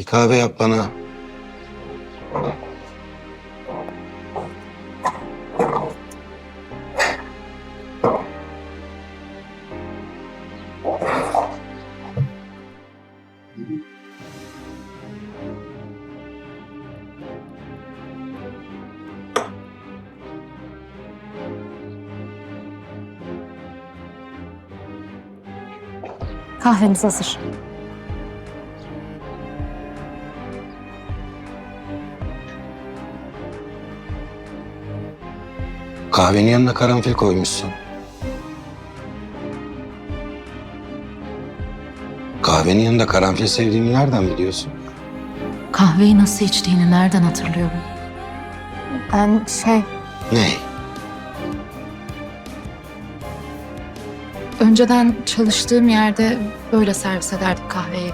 Bir kahve yap bana. Kahvemiz hazır. Kahvenin yanına karanfil koymuşsun. Kahvenin yanında karanfil sevdiğimi nereden biliyorsun? Kahveyi nasıl içtiğini nereden hatırlıyorum? Ben şey, Ne? Önceden çalıştığım yerde böyle servis ederdik kahveyi.